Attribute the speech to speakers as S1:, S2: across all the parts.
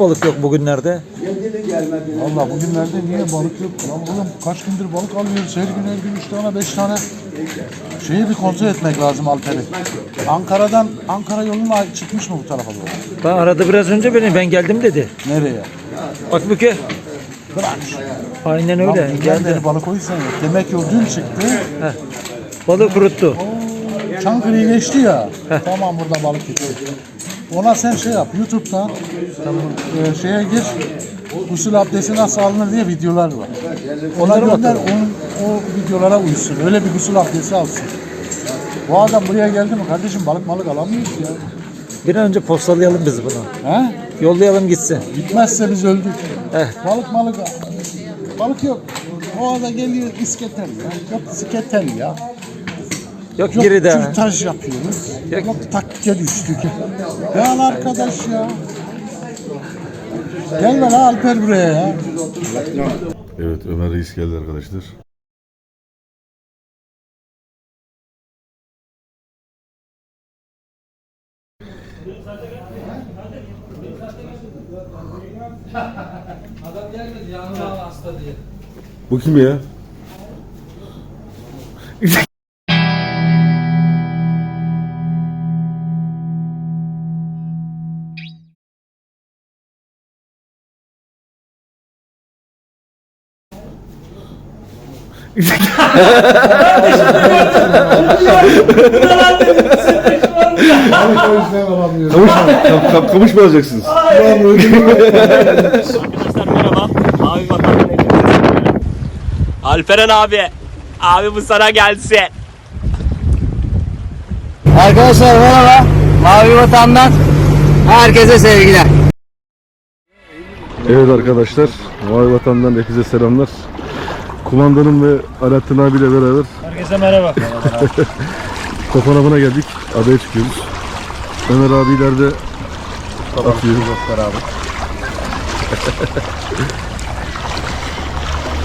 S1: niye balık yok bugünlerde?
S2: Valla bugünlerde niye balık yok? Lan oğlum kaç gündür balık alıyoruz. Her gün her gün 3 tane 5 tane. Şeyi bir kontrol etmek lazım Alper'i. Ankara'dan Ankara yoluna çıkmış mı bu tarafa doğru?
S1: Ben aradı biraz önce beni, ben geldim dedi.
S2: Nereye?
S1: Akbük'e.
S2: Bırak.
S1: Aynen
S2: Lan
S1: öyle,
S2: dünden
S1: geldi.
S2: beri balık oysan yok. Demek ki o dün çıktı.
S1: Balık kuruttu.
S2: Çankırı'yı geçti ya. Tamam burada balık gitti. Ona sen şey yap YouTube'dan e, şeye gir. Usul abdesti nasıl alınır diye videolar var. Ona gönder onun, o videolara uysun. Öyle bir gusül abdesti alsın. Bu adam buraya geldi mi kardeşim balık malık alamıyoruz ya.
S1: Bir an önce postalayalım biz bunu.
S2: He?
S1: Yollayalım gitsin.
S2: Gitmezse biz öldük.
S1: Eh.
S2: Balık malık balık yok. O ada geliyor isketel ya. Yok isketel ya.
S1: Yok
S2: Yok
S1: geri de.
S2: kürtaj yapıyoruz.
S1: Yok.
S2: Yok, taklite düştük. Ya lan arkadaş ya. Gelme lan Alper buraya ya.
S3: Evet Ömer Reis geldi arkadaşlar. Bu kim ya? Kam, kamış mı alacaksınız?
S4: Arkadaşlar merhaba. Abi. Alperen abi. Abi bu sana gelsin.
S5: Arkadaşlar merhaba. Mavi Vatan'dan herkese sevgiler.
S3: Evet arkadaşlar, Mavi Vatan'dan hepinize selamlar. Kumandanım ve Alaaddin abiyle beraber
S1: Herkese merhaba.
S3: Kopanavına geldik. Adaya çıkıyoruz. Ömer abiler de atıyoruz.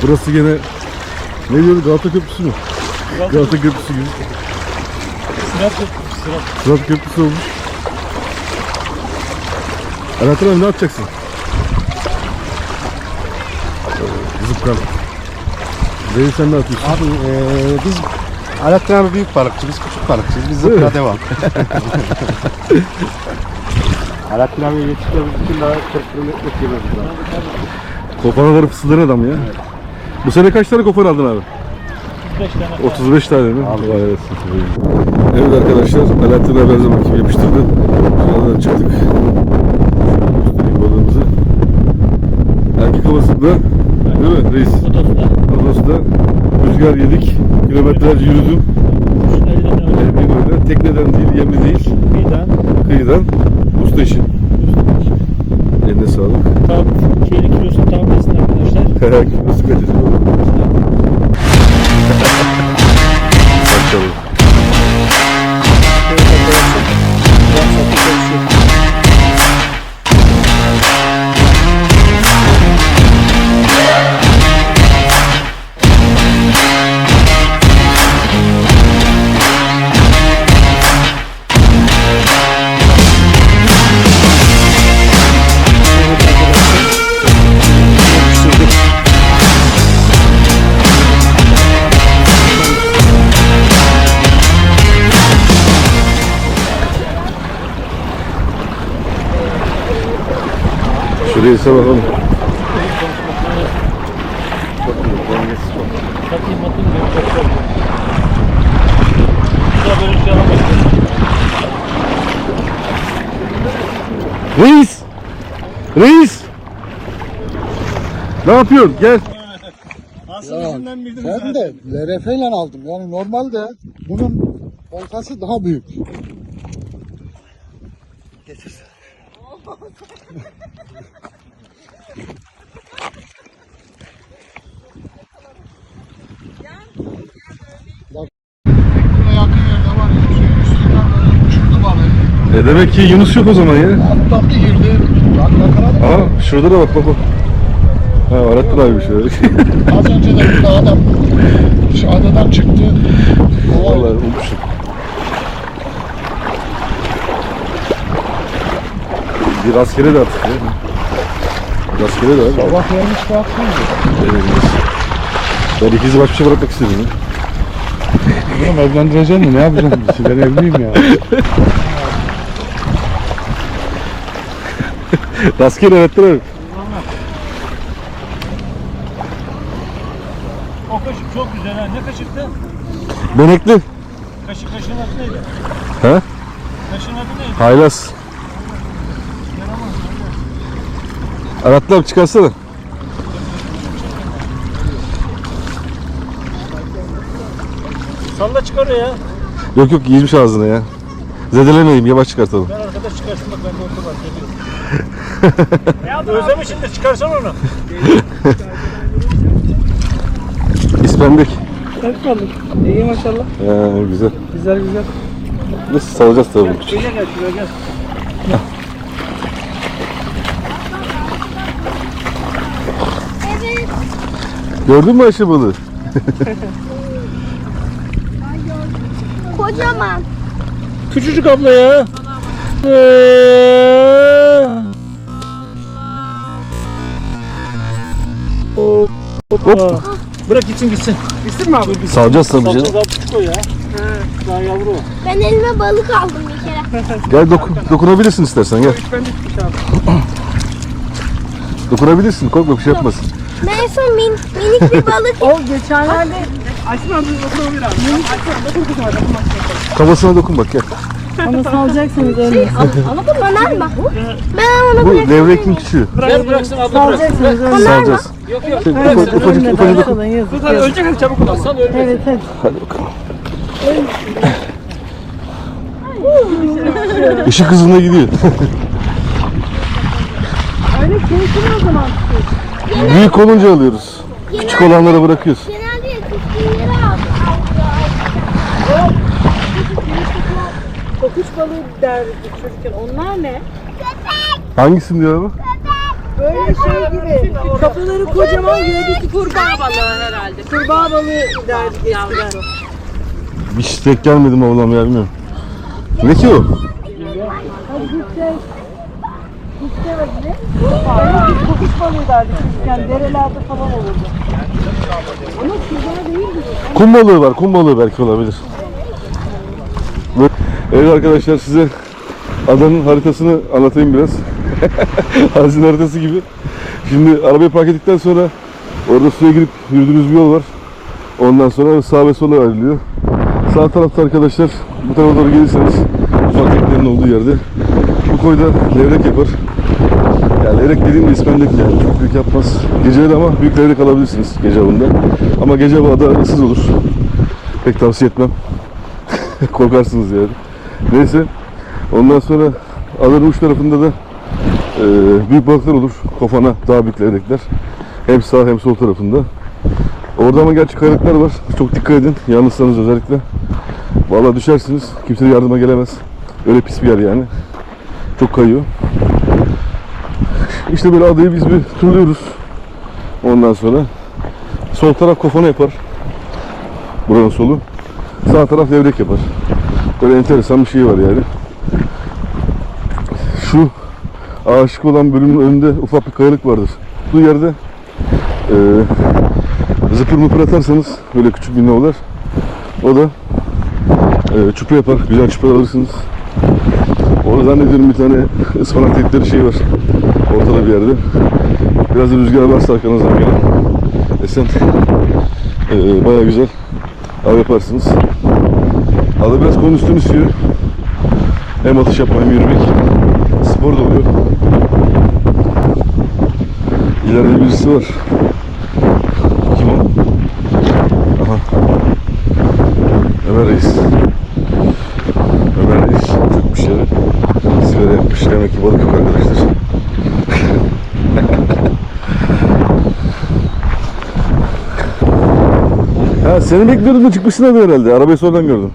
S3: Burası gene ne diyoruz Galata Köprüsü mü? Galata Köprüsü gibi. Sırat Köprüsü olmuş. Alaaddin abi ne yapacaksın? Zıpkan. Zeyn sen ne yapıyorsun?
S6: Abi eee biz Alaaddin abi büyük balıkçı, biz küçük balıkçıyız. Biz zıpla devam. Alaaddin abi yetiştiğimiz için daha 40 kilometre yememiz
S3: Kopana varıp fısıldayan adam ya. Bu sene kaç tane kopan aldın abi? 35 tane. 35 tane mi? Vay evet. Evet arkadaşlar, Alaaddin abi her zaman gibi yapıştırdı. Şuradan çıktık. Göstereyim balığımızı. Erkek havasında, değil mi reis? Odos'ta. Rüzgar yedik, kilometrelerce yürüdüm. Emin öyle. Tekneden değil, yemli değil. Kıyıdan. Kıyıdan. Usta işi. Eline sağlık.
S1: Tam şeyli kilosunu tam kesin arkadaşlar.
S3: Nasıl kaçacak? Bakalım. Şuraya ise bakalım. Reis! Reis! Ne yapıyorsun? Gel.
S2: Ben de LRF ile aldım. Yani normalde bunun oltası daha büyük. yakın yerde var. Suyun üstünden böyle uçurdu balığı.
S3: E demek ki Yunus yok o zaman ya.
S2: Alttan bir girdi. Bak yakaladım.
S3: Aha şurada da bak bak bak. Ha Alaaddin abi bir şey.
S2: Az önce de burada adam şu adadan çıktı.
S3: Vallahi unutmuşum. Bir askere de artık ya. Bir askere de abi.
S2: Sabah gelmiş kalktın.
S3: Denebiliriz. Ben ikizi baş başa bırakmak istedim ya.
S6: Oğlum evlendireceksin mi? Ne yapacaksın? Ben evliyim ya.
S3: Rastgele mi?
S1: O kaşık çok güzel ha. Ne kaşıktı?
S3: Benekli.
S1: Kaşık kaşığın adı neydi?
S3: He?
S1: Kaşığın adı neydi?
S3: Haylaz. Anahtar çıkarsana.
S1: Salla çıkar ya.
S3: Yok yok giymiş ağzına ya. Zedelemeyeyim yavaş çıkartalım.
S1: Ben arkadaş çıkarsın bak bende orta var. Özlemişsindir çıkarsan onu.
S3: İspendik.
S5: Saçmalık. İyi maşallah.
S3: He güzel.
S5: Güzel güzel.
S3: Nasıl salacağız tabii bu küçük.
S1: Gel gel şuraya gel.
S3: Gördün mü Ayşe balığı?
S7: Kocaman.
S1: Küçücük abla ya. Hoppa. Bırak gitsin gitsin. Gitsin mi abi?
S3: Salacağız tabii canım.
S1: Daha küçük o ya. Daha yavru o.
S7: Ben elime balık aldım bir kere.
S3: Gel doku- dokunabilirsin istersen gel. Dokunabilirsin korkma bir şey yapmasın.
S7: Ben en son min, minik bir balık
S3: Kafasına dokun bak gel.
S7: Bana mı? Ben onu
S3: Bu
S7: bırak.
S3: levrekin küçüğü.
S1: Ver bıraksın abla bırak.
S3: Salacağız.
S1: Yok yok.
S3: Şey, ufacık ufacık ufacık dokun.
S1: Hadi ölecek hadi çabuk ol. Sal ölmesin.
S3: Hadi bakalım. Işık hızında gidiyor. Büyük olunca alıyoruz. Küçük olanlara bırakıyoruz.
S7: Genelde yetişkinleri
S8: Kokuş balığı derdik çocukken. Onlar ne?
S3: Hangisini diyor abi?
S8: Böyle şey gibi. Kafaları kocaman gövdesi kurbağa balığı herhalde. Kurbağa balığı derdik eskiden.
S3: Hiç tek gelmedim oğlum ya bilmiyorum. Ne ki o?
S8: Kokuş balığı derdik çocukken. Derelerde falan olurdu.
S3: Kum balığı var. Kum balığı belki olabilir. Evet arkadaşlar size adanın haritasını anlatayım biraz. Hazine haritası gibi. Şimdi arabayı park ettikten sonra orada suya girip yürüdüğünüz bir yol var. Ondan sonra sağ ve sola ayrılıyor. Sağ tarafta arkadaşlar bu tarafa doğru gelirseniz ufak teknenin olduğu yerde bu koyda levrek yapar. Yani levrek dediğim de ispendek yani çok büyük yapmaz. Geceleri ama büyük levrek alabilirsiniz gece avında. Ama gece bu ada ıssız olur. Pek tavsiye etmem. Korkarsınız yani. Neyse. Ondan sonra adanın uç tarafında da e, büyük balıklar olur. Kofana daha büyük levrekler. Hem sağ hem sol tarafında. Orada ama gerçi kayalıklar var. Çok dikkat edin. Yalnızsanız özellikle. Vallahi düşersiniz. Kimse yardıma gelemez. Öyle pis bir yer yani. Çok kayıyor. İşte böyle adayı biz bir turluyoruz. Ondan sonra sol taraf kofana yapar. Buranın solu. Sağ taraf levrek yapar. Böyle enteresan bir şey var yani. Şu aşık olan bölümün önünde ufak bir kayalık vardır. Bu yerde e, zıpır mıpır atarsanız böyle küçük bir nolar o da e, çupa yapar. Güzel çupa alırsınız. Orada zannediyorum bir tane ıspanak dedikleri şey var. Ortada bir yerde. Biraz da rüzgar varsa arkanızdan gelen. Esen. E, Baya güzel. Av yaparsınız. Ada biraz kondisyon istiyor. Hem atış yapma hem yürümek. Spor da oluyor. İleride birisi var. Kim o? Aha. Ömer Reis. Ömer Reis çökmüş yere. Sigara yapmış. Demek ki balık yok arkadaşlar. ha seni bekliyordum da çıkmışsın hadi herhalde. Arabayı sonradan gördüm.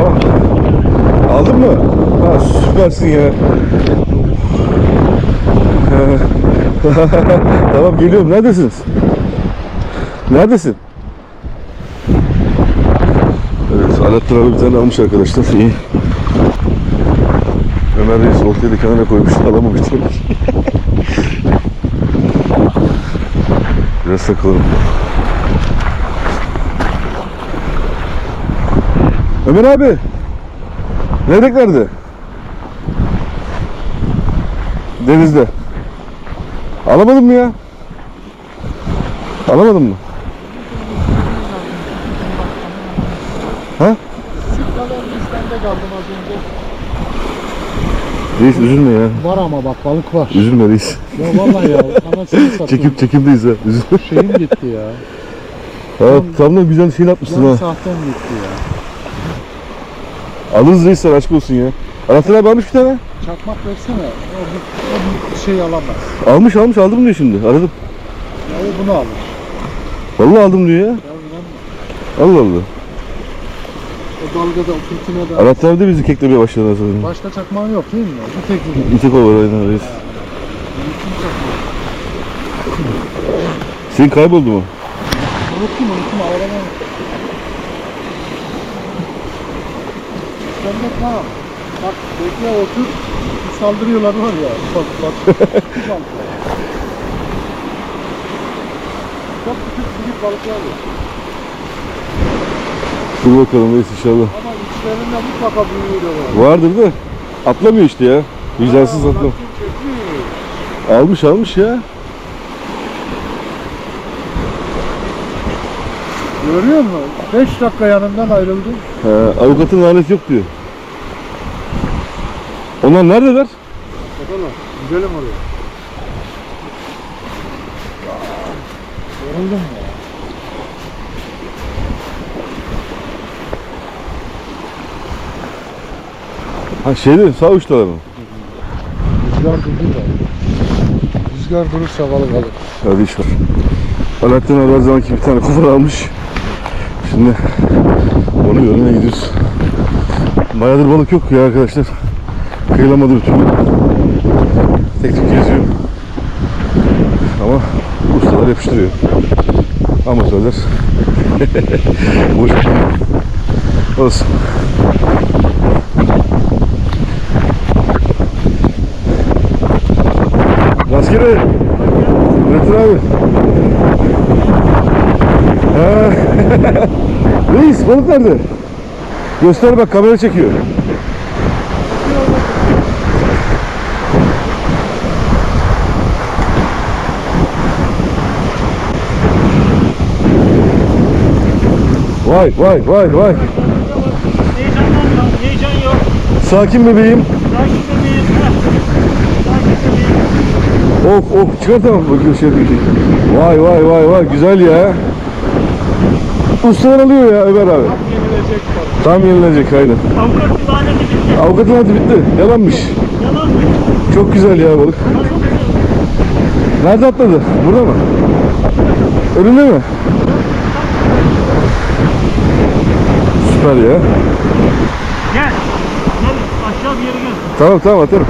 S3: Tamam. Aldın mı? Ha süpersin ya. tamam geliyorum. Neredesiniz? Neredesin? Alaaddin abi bir tane almış arkadaşlar. İyi. Ömer Reis oltayı da kenara koymuş. Alamamış tabii. Biraz takılalım. Ömer abi. Levrek nerede? Denizde. Alamadın mı ya? Alamadın mı? Ha? Reis üzülme ya.
S2: Var ama bak balık var.
S3: Üzülme reis.
S2: Ya vallahi ya. Anasını satayım.
S3: Çekim çekimdeyiz ha. Üzülme.
S2: Şeyim gitti ya.
S3: Ha, tam da güzel şey atmışsın ha.
S2: sahtem gitti ya.
S3: Alırız reis sen aşk olsun ya. Anahtar abi almış bir tane.
S2: Çakmak versene. O bir, o bir şey alamaz.
S3: Almış almış aldım diyor şimdi. Aradım.
S2: Ya o bunu alır.
S3: Vallahi aldım diyor ya. Allah Allah.
S2: O dalgada, o fırtınada.
S3: Anahtar da bizi keklemeye başladı aslında.
S2: Başka çakmağın yok değil mi? Bu tek bu.
S3: Bir tek o var aynen reis. Senin kayboldu mu?
S2: Unuttum unuttum ağlamam. Sen de tamam. Bak bekle otur. Saldırıyorlar var ya. Bak bak. Çok küçük büyük balıklar var.
S3: Dur bakalım reis inşallah.
S2: Ama içlerinde mutlaka var.
S3: Vardır da atlamıyor işte ya. Vicdansız atlam. Almış almış ya.
S2: Görüyor musun? 5 dakika yanından ayrıldım.
S3: Ha, avukatın laneti yok diyor. Onlar neredeler?
S2: Bakalım. Gidelim oraya. Yoruldum ya.
S3: Ha şeyde sağ uçtalar mı?
S2: Rüzgar durdu da. Rüzgar durursa balık alır.
S3: Hadi iş var. Alaaddin abi her zamanki bir tane kofar almış. Şimdi onu görmeye gidiyoruz. Bayağıdır balık yok ya arkadaşlar. Kıyılamadı bir türlü. Tek tek geziyor. Ama ustalar yapıştırıyor. Amatörler. Boş Olsun. Rastgele. Metin abi. Ha. Reis balık nerede? Göster bak kamera çekiyor. Vay vay vay vay.
S1: Heyecan yok.
S3: Sakin bebeğim.
S1: Sakin bebeğim. Sakin bebeğim.
S3: Of of çıkartamam bakıyor şey. Vay vay vay vay güzel ya. Ustalar alıyor ya Ömer abi. Tam yenilecek aynen.
S1: Avukat laneti bitti.
S3: Bitti. Yalanmış.
S1: Yalan mı?
S3: Çok güzel ya balık. Nerede atladı? Burada mı? Önünde mi? Süper ya.
S1: Gel. Gel aşağı bir yere gel.
S3: Tamam tamam atarım.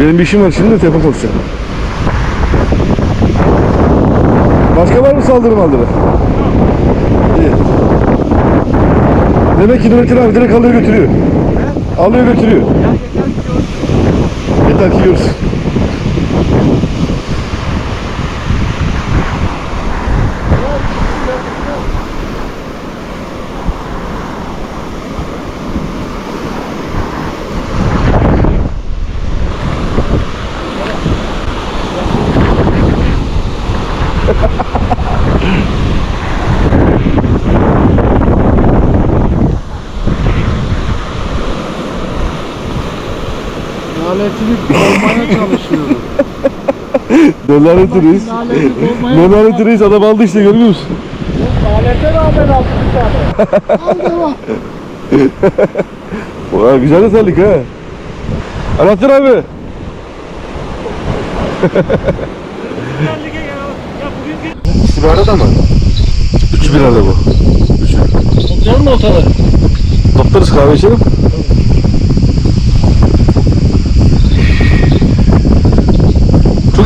S3: Benim bir işim var şimdi de telefon konuşacağım. Başka var mı saldırı maldırı? İyi. Demek ki Nurettin abi direkt alıyor götürüyor. Alıyor götürüyor. Yeter ki görsün.
S2: Naletini bulmaya çalışıyorum. Naleti bulmaya
S3: Neler reis adam aldı işte görüyor musun?
S2: Nalete rağmen aldım bir tane. Al devam.
S3: Vay güzel de terlik ha. Anahtar abi.
S1: Ya. Bugün bir...
S3: Bir arada mı? Üçü bir arada bu. Üçü.
S1: Toplayalım mı ortaları?
S3: Toplarız kahve içelim.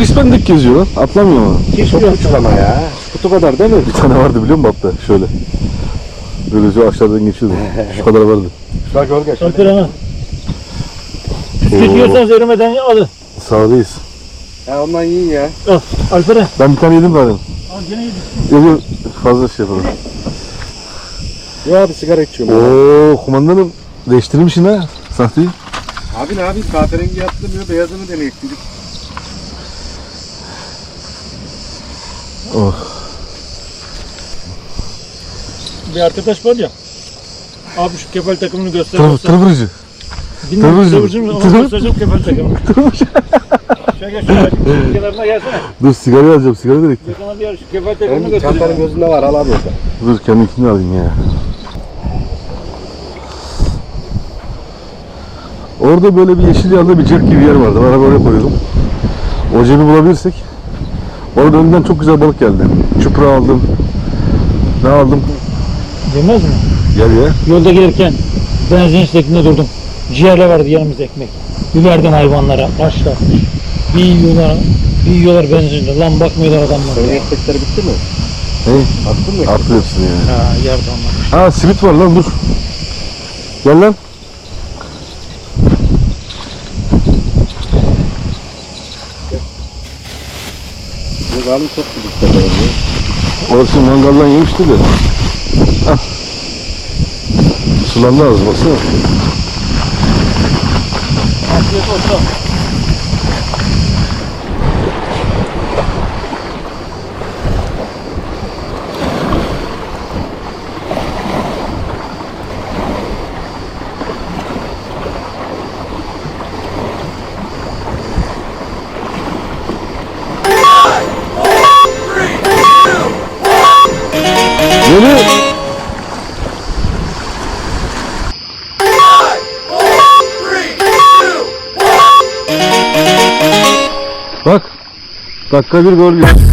S3: Çok ispendik geziyor lan. Atlamıyor mu?
S6: Çok küçük ama ya. Kutu kadar değil mi?
S3: Bir tane vardı biliyor musun batta? Şöyle. Böylece aşağıdan geçiyordu. Şu kadar vardı.
S6: Bak gölge.
S1: Alper ana.
S3: Oo,
S1: Çekiyorsanız erimeden alın.
S3: sağdayız.
S6: Ha ondan yiyin ya.
S1: Al Alper'e.
S3: Ben bir tane yedim zaten.
S1: Al gene yedik.
S3: Yok yok fazla şey yapalım.
S6: Yo abi sigara içiyorum.
S3: Oo kumandanım değiştirmişsin ha sahteyi.
S6: Abi ne abi kahverengi yaptım diyor beyazını deneyek
S3: Oh.
S1: Bir arkadaş var ya. Abi şu kefal takımını göster.
S3: Tır, tırvırıcı.
S1: Bilmiyorum
S3: tırvırcı
S1: mı? Onu göstereceğim kefal takımını. Şöyle gel şöyle kenarına gelsene.
S3: Dur sigara alacağım sigara direkt.
S1: Yakına bir şu kefal takımını göstereceğim.
S6: çantanın gözünde var al abi orada.
S3: Dur kendimkini alayım ya. Orada böyle bir yeşil yanında bir cep gibi yer vardı. Araba oraya koyuyordum. O cebi bulabilirsek. Orada önden çok güzel balık geldi. Çupra aldım. Ne aldım?
S1: Yemez mi?
S3: Gel ya.
S1: Yolda gelirken benzin istekinde durdum. Ciğerle vardı yanımızda ekmek. Bir verdim hayvanlara. Başlar. Bir yiyorlar, bir yiyorlar benzinle. Lan bakmıyorlar adamlar.
S6: Senin ekmekleri bitti mi?
S3: Hey,
S6: Attın mı?
S3: attı hepsini ya.
S1: Ha yerde onlar.
S3: Ha simit var lan dur. Gel lan.
S6: Abi çok bitti.
S3: Orası mangaldan yemişti de. Hah. Sulandı az baksana.
S1: Afiyet olsun.
S3: Dakika bir gol bir.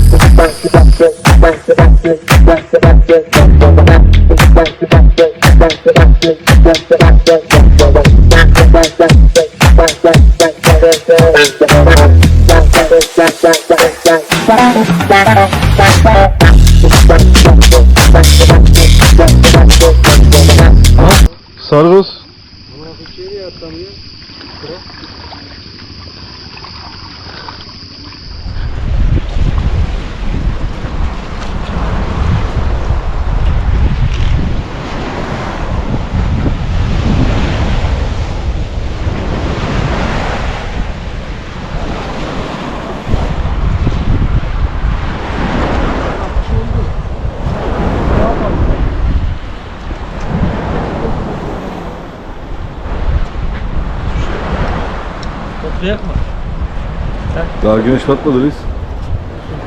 S3: Daha güneş batmadı reis.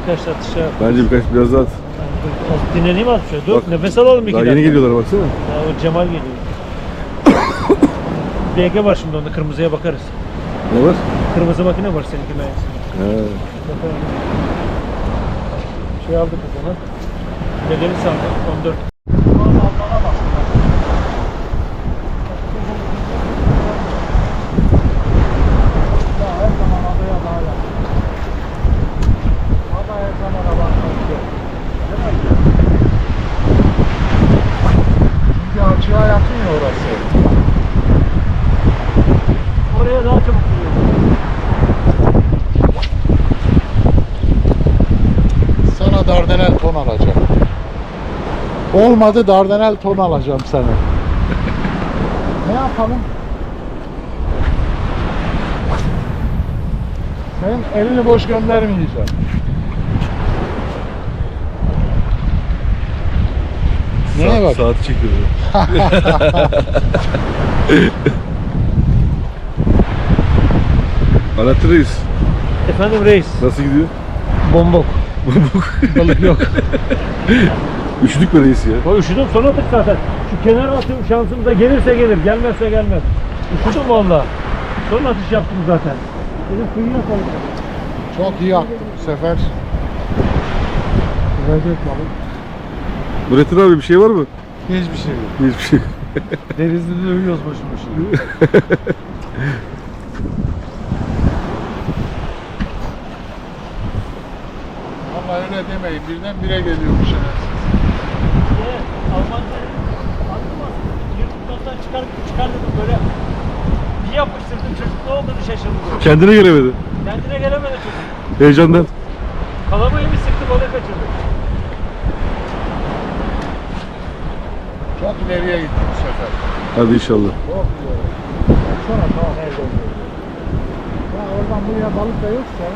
S1: Birkaç şey yap.
S3: Bence birkaç biraz daha at.
S1: Dinleneyim az şöyle. Dur
S3: Bak,
S1: nefes alalım iki
S3: Daha
S1: dakika.
S3: yeni geliyorlar baksana.
S1: Ya o Cemal geliyor. BG var şimdi onda kırmızıya bakarız.
S3: Ne var?
S1: Kırmızı makine var seninki meğerse.
S3: He.
S1: Bakalım. Şey aldık o zaman. Bedeli sandık 14.
S2: Çünkü açığa yakın ya orası.
S1: Oraya daha çabuk geliyor.
S2: Sana Dardanel ton alacağım. Olmadı Dardanel ton alacağım sana. ne yapalım? Sen elini boş göndermeyeceksin. Neye bak?
S3: Saati çekiyor. Alaaddin Reis.
S1: Efendim reis.
S3: Nasıl gidiyor?
S1: Bombok. Balık yok.
S3: Üşüdük mü reis ya?
S1: O üşüdüm son attık zaten. Şu kenara atıyorum şansımıza gelirse gelir gelmezse gelmez. Üşüdüm valla. Son atış yaptım zaten. Dedim kıyıya koydum.
S2: Çok iyi attı bu sefer.
S1: Gelecek balık.
S3: Nurettin abi bir şey var mı?
S2: Hiçbir şey yok.
S3: Hiçbir şey.
S2: Denizli'de uyuyoruz boşu boşuna. Ama öyle demeyin. Birden bire geliyormuş.
S1: Alman Balıktan çıkar, çıkardım böyle. Bir yapıştırdım çocuk ne olduğunu şaşırdı.
S3: Kendine gelemedi.
S1: Kendine gelemedi çocuk.
S3: Heyecandan.
S1: Kalamayı bir sıktı balık kaçırdı.
S2: Çok ileriye gittik bu sefer.
S3: Hadi inşallah.
S2: Sonra tamam evde oluyor. Ya oradan buraya balık da yoksa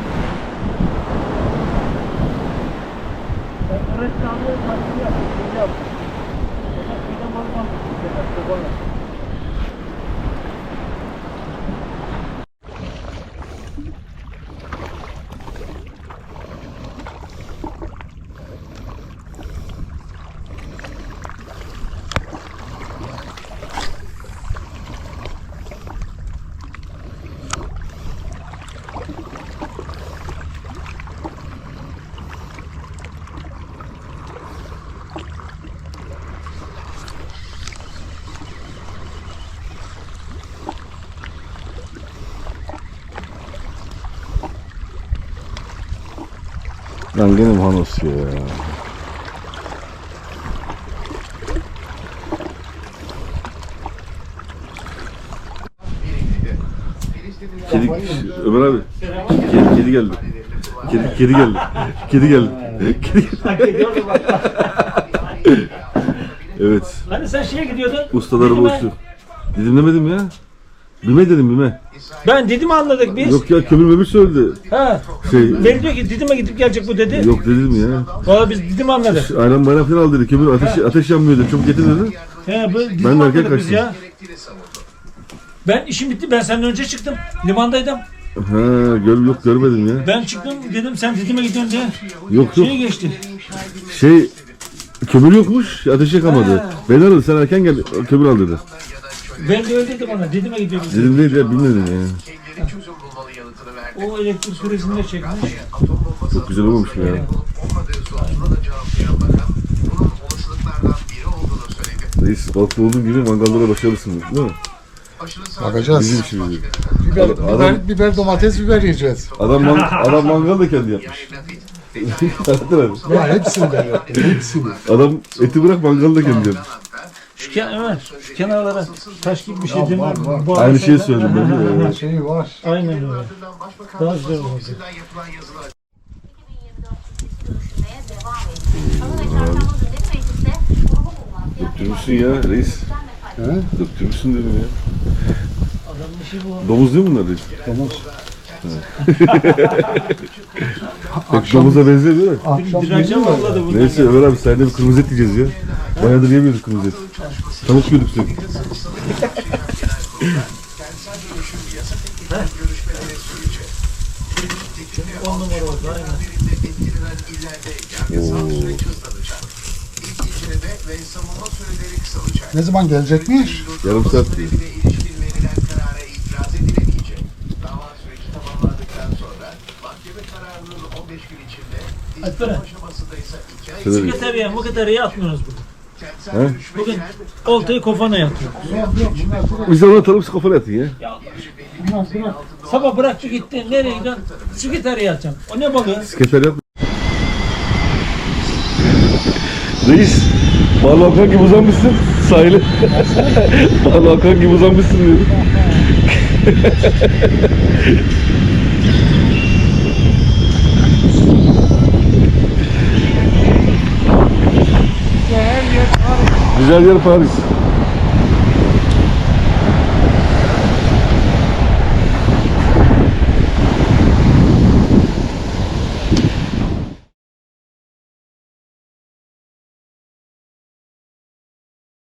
S1: Ben öğretmen abiye tatil yaptım. Şey yaptım. Fakat bir de balık aldım. Fakat kovalar.
S3: Lan gene Manos ya. Kedi, Ömer abi. Kedi, kedi geldi. Kedi, kedi geldi. Kedi geldi. Kedi geldi. evet.
S1: Hani sen şeye gidiyordun.
S3: Ustaları boştu. Didimlemedim ya. Bime dedim bime.
S1: Ben dedim anladık biz.
S3: Yok ya kömür mömür söyledi.
S1: Ha.
S3: Şey,
S1: Beni diyor ki Didim'e gidip gelecek bu dedi.
S3: yok dedim ya.
S1: Valla biz Didim anladık.
S3: Aynen bayram falan al dedi. Kömür ateş, ateş yanmıyor dedi. Çabuk getir dedi.
S1: He, bu Didim
S3: Ben de erken
S1: anladık biz
S3: kaçtım.
S1: ya. Ben işim bitti. Ben senden önce çıktım. Limandaydım.
S3: Ha, gör, yok görmedim ya.
S1: Ben çıktım dedim sen Didim'e gidiyorsun diye.
S3: Yok yok.
S1: Şeye geçti.
S3: Şey kömür yokmuş. Ateş yakamadı. Beni aradı sen erken gel kömür al dedi.
S1: Ben de öyle dedim ona. Didim'e gidiyoruz.
S3: Dedim neydi ya bilmedim ya.
S1: O elektrik süresini de çekmiş.
S3: Çok güzel mı ya? Reis balıklı olduğun gibi mangallara başarılısın değil mi?
S2: bakacağız.
S3: Bizim işimiz.
S2: Biber,
S3: Adam-
S2: biber, biber, domates, biber yiyeceğiz.
S3: Adam, man, adam mangal da kendi yapmış. Anladın abi.
S2: Ya hepsini ben yaptım. Hepsini.
S3: Adam eti bırak mangalı da kendi yapmış.
S1: Şu, ken Ömer, şu kenarlara taş gibi bir şey değil mi?
S2: var, var.
S3: Aynı şeyi
S1: sen-
S3: söyledim ben de.
S2: Her şeyi var.
S1: Aynen öyle. Daha güzel oldu.
S3: Döktürmüşsün ya reis.
S2: He?
S3: Döktürmüşsün dedim ya. Domuz değil mi bunlar reis?
S2: Domuz.
S3: Pek domuza benziyor değil mi?
S2: Akşam
S1: Direneceğim
S2: geliyor ya.
S1: vallahi bundan.
S3: Neyse Ömer abi sen de bir kırmızı et yiyeceğiz ya. Bayağıdır yemiyorduk kırmızı et. Tavuk yiyorduk sürekli.
S1: On numara oldu aynen.
S2: Ne zaman gelecekmiş?
S3: Yarım saat.
S1: Alperen,
S3: Şöyle reis.
S1: sekreteriye, mukreteriye atmıyoruz bugün.
S3: He?
S1: Bugün oltayı kofana yatıyoruz.
S3: Biz de onu atalım siz kafana yatın ya.
S1: Ya bırak. Sabah bıraktı gitti. Nereye gidiyorsun? Sekreteriye atacağım. O ne balığı?
S3: Sketer yap. Reis, Bağlı gibi uzanmışsın sahile. Bağlı gibi uzanmışsın diyorum. Güzel yer Paris.